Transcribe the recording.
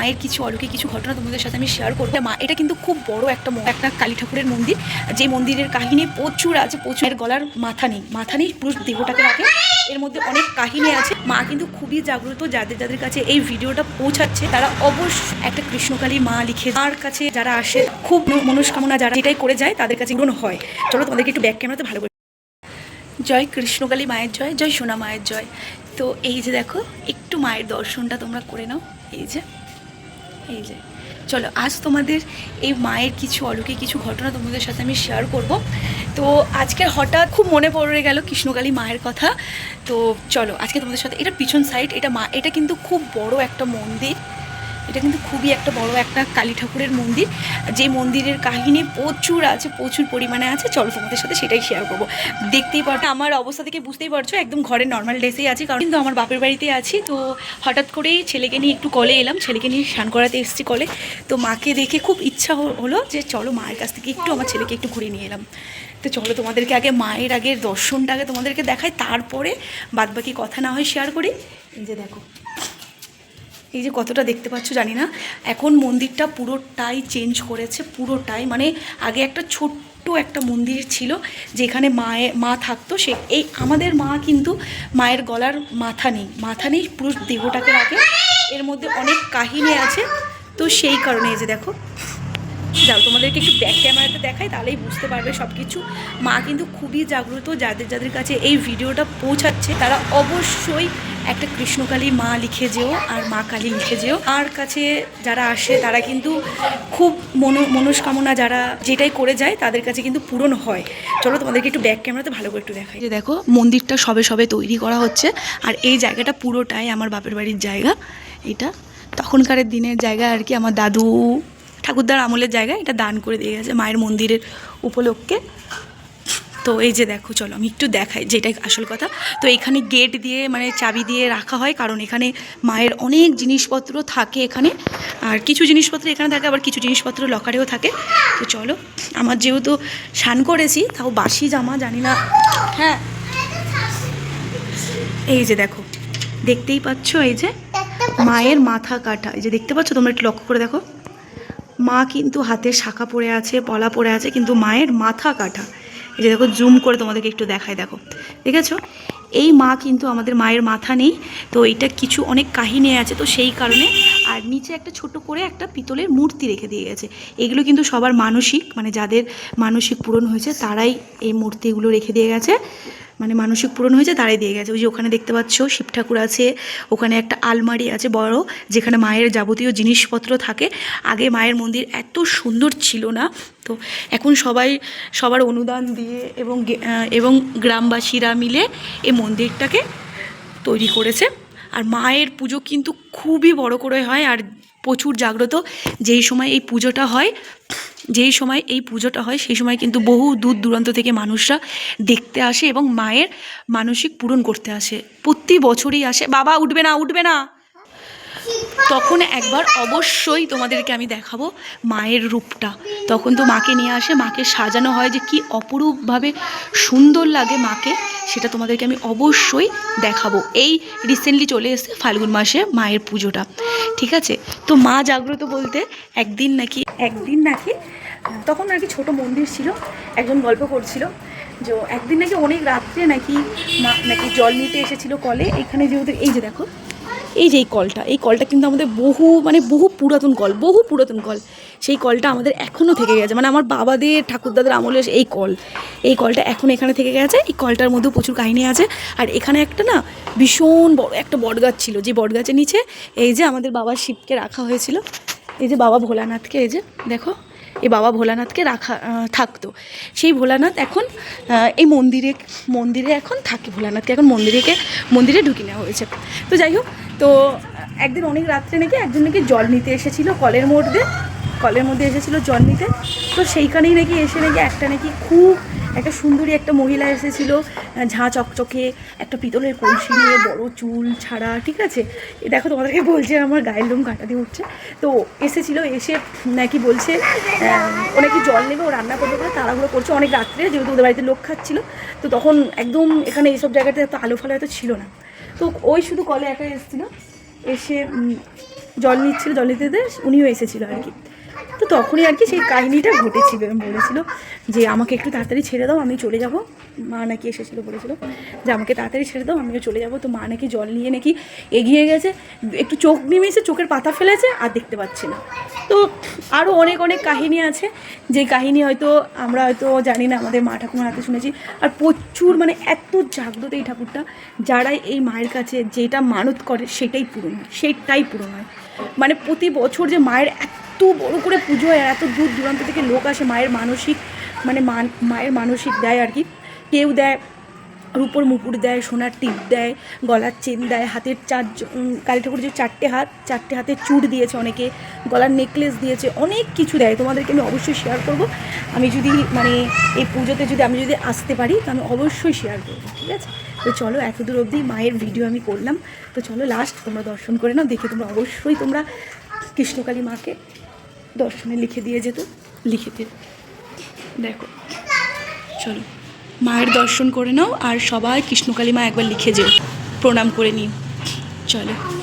মায়ের কিছু অলৌকিক কিছু ঘটনা তোমাদের সাথে আমি শেয়ার করব। মা, এটা কিন্তু খুব বড় একটা একটা কালী ঠাকুরের মন্দির। যে মন্দিরের কাহিনী প্রচুর আছে প্রচুরের গলার মাথা নেই মাথা নেই, পুরো দেহটাকে রাখে। এর মধ্যে অনেক কাহিনী আছে। মা কিন্তু খুবই জাগ্রত, যাদের যাদের কাছে এই ভিডিওটা পৌঁছাচ্ছে, তারা অবশ্যই একটা কৃষ্ণকালী মা লিখে তার কাছে যারা আসে, খুব মনস্কামনা যারা এটাই করে যায়, তাদের কাছে পূরণ হয়। চলো তোমাদেরকে একটু ব্যাক ক্যামেরাতে ভালো করে জয় কৃষ্ণকালী মায়ের জয় জয় সোনা মায়ের জয়। তো এই যে দেখো, একটু মায়ের দর্শনটা তোমরা করে নাও। এই যে এই যে। চলো, আজ তোমাদের এই মায়ের কিছু অলৌকিক কিছু ঘটনা তোমাদের সাথে আমি শেয়ার করব। তো আজকে হঠাৎ খুব মনে পড়ে গেল কৃষ্ণকালী মায়ের কথা। তো চলো, আজকে তোমাদের সাথে, এটা পিছন সাইড এটা মা, এটা কিন্তু খুব বড় একটা মন্দির। এটা কিন্তু খুবই একটা বড় একটা কালী ঠাকুরের মন্দির। যে মন্দিরের কাহিনী প্রচুর আছে, প্রচুর পরিমাণে আছে। চলো তোমাদের সাথে সেটাই শেয়ার করব। দেখতেই পারছ, আমার অবস্থা থেকে বুঝতেই পারছ, একদম ঘরের নর্মাল ড্রেসেই আছি। কারণ কিন্তু আমার বাপের বাড়িতে আছি, তো হঠাৎ করেই ছেলেকে নিয়ে একটু কলে এলাম। ছেলেকে নিয়ে স্নান করাতে এসেছি কলে তো মাকে দেখে খুব ইচ্ছা হলো যে, চলো মায়ের কাছ থেকে একটু আমার ছেলেকে একটু ঘুরিয়ে নিয়ে এলাম। তো চলো তোমাদেরকে আগে মায়ের আগের দর্শনটা আগে তোমাদেরকে দেখাই। তারপরে বাদবাকি কথা না হয় শেয়ার করি। যে দেখো। এই যে কতটা দেখতে পাচ্ছ জানি না। এখন মন্দিরটা পুরোটাই চেঞ্জ করেছে, পুরোটাই। মানে আগে একটা ছোট্ট একটা মন্দির ছিল, যেখানে মায়ে, মা থাকতো। সে, এই আমাদের মা কিন্তু মায়ের গলার মাথা নেই। মাথা নেই, পুরো দেহটাকে রাখে। এর মধ্যে অনেক কাহিনী আছে। তো সেই কারণে এই যে দেখো যাও, তোমাদেরকে একটু ব্যাক ক্যামেরাতে দেখাই, তাহলেই বুঝতে পারবে সব কিছু মা কিন্তু খুবই জাগ্রত, যাদের যাদের কাছে এই ভিডিওটা পৌঁছাচ্ছে, তারা অবশ্যই একটা কৃষ্ণকালী মা লিখে যেও আর মা কালী লিখে যেও। আর কাছে যারা আসে, তারা কিন্তু খুব মনো, মনস্কামনা যারা যেটাই করে যায়, তাদের কাছে কিন্তু পূরণ হয়। চলো তোমাদেরকে একটু ব্যাক ক্যামেরাতে ভালো করে একটু দেখাই। যে দেখো, মন্দিরটা সবে সবে তৈরি করা হচ্ছে, আর এই জায়গাটা পুরোটাই আমার বাপের বাড়ির জায়গা। এটা তখনকারের দিনের জায়গা আর কি, আমার দাদু ঠাকুরদার আমলের জায়গা এটা দান করে দিয়ে গেছে মায়ের মন্দিরের উপলক্ষে। তো এই যে দেখো চলো আমি একটু দেখাই যেটাই আসল কথা। তো এখানে গেট দিয়ে মানে চাবি দিয়ে রাখা হয় কারণ এখানে মায়ের অনেক জিনিসপত্র থাকে এখানে। আর কিছু জিনিসপত্র এখানে থাকে আবার কিছু জিনিসপত্র লকারেও থাকে। তো চলো আমার যেহেতু স্নান করেছি তাও বাসি জামা জানি না হ্যাঁ। এই যে দেখো দেখতেই পাচ্ছ এই যে মায়ের মাথা কাটা। এই যে দেখতে পাচ্ছ তোমরা একটু লক্ষ্য করে দেখো। মা কিন্তু হাতে শাখা পড়ে আছে, পলা পড়ে আছে, কিন্তু মায়ের মাথা কাটা। এই যে দেখো জুম করে তোমাদেরকে একটু দেখায় দেখো। দেখেছ? এই মা কিন্তু আমাদের মায়ের মাথা নেই, তো এটা কিছু অনেক কাহিনী আছে, তো সেই কারণে আর নিচে একটা ছোট করে একটা পিতলের মূর্তি রেখে দিয়ে গেছে। এগুলো কিন্তু সবার মানসিক মানে যাদের মানসিক পূরণ হয়েছে, তারাই এই মূর্তিগুলো রেখে দিয়ে গেছে। মানে মানসিক পূরণ হয়েছে তারাই দিয়ে গেছে। ওই যে ওখানে দেখতে পাচ্ছ, শিব ঠাকুর আছে, ওখানে একটা আলমারি আছে বড়, যেখানে মায়ের যাবতীয় জিনিসপত্র থাকে। আগে মায়ের মন্দির এত সুন্দর ছিল না। তো এখন সবাই, সবার অনুদান দিয়ে এবং এবং গ্রামবাসীরা মিলে এই মন্দিরটাকে তৈরি করেছে। আর মায়ের পুজো কিন্তু খুবই বড় করে হয়, আর প্রচুর জাগ্রত। যেই সময় এই পুজোটা হয় যেই সময় এই পুজোটা হয়, সেই সময় কিন্তু বহু দূর দূরান্ত থেকে মানুষরা দেখতে আসে এবং মায়ের মানসিক পূরণ করতে আসে। প্রতি বছরই আসে। বাবা, উঠবে না উঠবে না। তখন একবার অবশ্যই তোমাদেরকে আমি দেখাবো মায়ের রূপটা। তখন তো মাকে নিয়ে আসে, মাকে সাজানো হয় যে কি অপরূপভাবে সুন্দর লাগে মাকে, সেটা তোমাদেরকে আমি অবশ্যই দেখাবো। এই রিসেন্টলি চলে এসেছে ফাল্গুন মাসে মায়ের পুজোটা। ঠিক আছে? তো মা জাগ্রত বলতে একদিন নাকি একদিন নাকি তখন নাকি ছোট মন্দির ছিল, একজন গল্প করছিল যে একদিন নাকি অনেক রাত্রে নাকি নাকি জল নিতে এসেছিল কলে, এখানে যেহেতু এই যে দেখো, এই যে এই কলটা এই কলটা কিন্তু আমাদের বহু মানে বহু পুরাতন কল, বহু পুরাতন কল। সেই কলটা আমাদের এখনও থেকে গেছে মানে আমার বাবাদের, ঠাকুরদাদের আমলে এই কল, এই কলটা এখন এখানে থেকে গেছে, এই কলটার মধ্যেও প্রচুর কাহিনী আছে। আর এখানে একটা না ভীষণ বড়, একটা বটগাছ ছিল, যে বটগাছের নিচে এই যে আমাদের বাবার শিবকে রাখা হয়েছিল, এই যে বাবা ভোলানাথকে, এই যে দেখো এই বাবা ভোলানাথকে রাখা থাকতো। সেই ভোলানাথ এখন এই মন্দিরে মন্দিরে এখন থাকে ভোলানাথকে, এখন মন্দিরেকে, মন্দিরে ঢুকি নেওয়া হয়েছে। তো যাই হোক, তো একদিন অনেক রাত্রে নাকি একজন নাকি জল নিতে এসেছিল কলের মধ্যে কলের মধ্যে এসেছিল জল নিতে। তো সেইখানেই নাকি এসে নাকি একটা নাকি খুব একটা সুন্দরী একটা মহিলা এসেছিল ঝাঁ চকচকে, একটা পিতলের কলসি নিয়ে, বড় চুল ছাড়া, ঠিক আছে? দেখো তোমাদেরকে বলছে, আমার গায়ের লোম কাটা দিয়ে উঠছে। তো এসেছিল, এসে নাকি বলছে ও জল নেবে, ও রান্না করবে বলে তাড়াহুড়ো করছে। অনেক রাত্রে, যেহেতু ওদের বাড়িতে লোক খাচ্ছিল, তো তখন একদম এখানে এইসব জায়গাতে এত আলো ফালো এত ছিল না। তো ওই শুধু কলে একা এসেছিল। এসে জল নিচ্ছিল, জল নিতে উনিও এসেছিল আর কি। তো তখনই আর কি সেই কাহিনিটা ঘটেছিল, বলেছিল যে আমাকে একটু তাড়াতাড়ি ছেড়ে দাও, আমি চলে যাব। মা নাকি এসেছিল, বলেছিল যে আমাকে তাড়াতাড়ি ছেড়ে দাও, আমিও চলে যাব। তো মা নাকি জল নিয়ে নাকি এগিয়ে গেছে, একটু চোখ নেমেছে, চোখের পাতা ফেলেছে, আর দেখতে পাচ্ছি না। তো আরও অনেক অনেক কাহিনী আছে, যে কাহিনী হয়তো আমরা হয়তো জানি না, আমাদের মা ঠাকুমার হাতে শুনেছি। আর প্রচুর মানে এত জাগ্রত এই ঠাকুরটা, যারাই এই মায়ের কাছে যেটা মানত করে, সেটাই পূরণ হয়, সেটাই পূরণ হয়। মানে প্রতি বছর যে মায়ের এত বড় করে পুজো হয় আর এত দূর দূরান্ত থেকে লোক আসে, মায়ের মানসিক মানে মান, মায়ের মানসিক দেয় আর কি। কেউ দেয়, রূপোর মুকুট দেয়, সোনার টিপ দেয়, গলার চেন দেয়, হাতের চার কালী ঠাকুর যে চারটে হাত, চারটে হাতে চুড় দিয়েছে অনেকে, গলার নেকলেস দিয়েছে, অনেক কিছু দেয়। তোমাদেরকে আমি অবশ্যই শেয়ার করব। আমি যদি মানে এই পুজোতে যদি, আমি যদি আসতে পারি, তো আমি অবশ্যই শেয়ার করব, ঠিক আছে? তো চলো, এত দূর অবধি মায়ের ভিডিও আমি করলাম। তো চলো লাস্ট তোমরা দর্শন করে নাও, দেখে তোমরা অবশ্যই তোমরা কৃষ্ণকালী মাকে দর্শনে লিখে দিয়ে যেত, লিখে দিল দেখো, চলো। মায়ের দর্শন করে নাও আর সবাই কৃষ্ণকালী মা একবার লিখে যেও, প্রণাম করে নিও। চলো।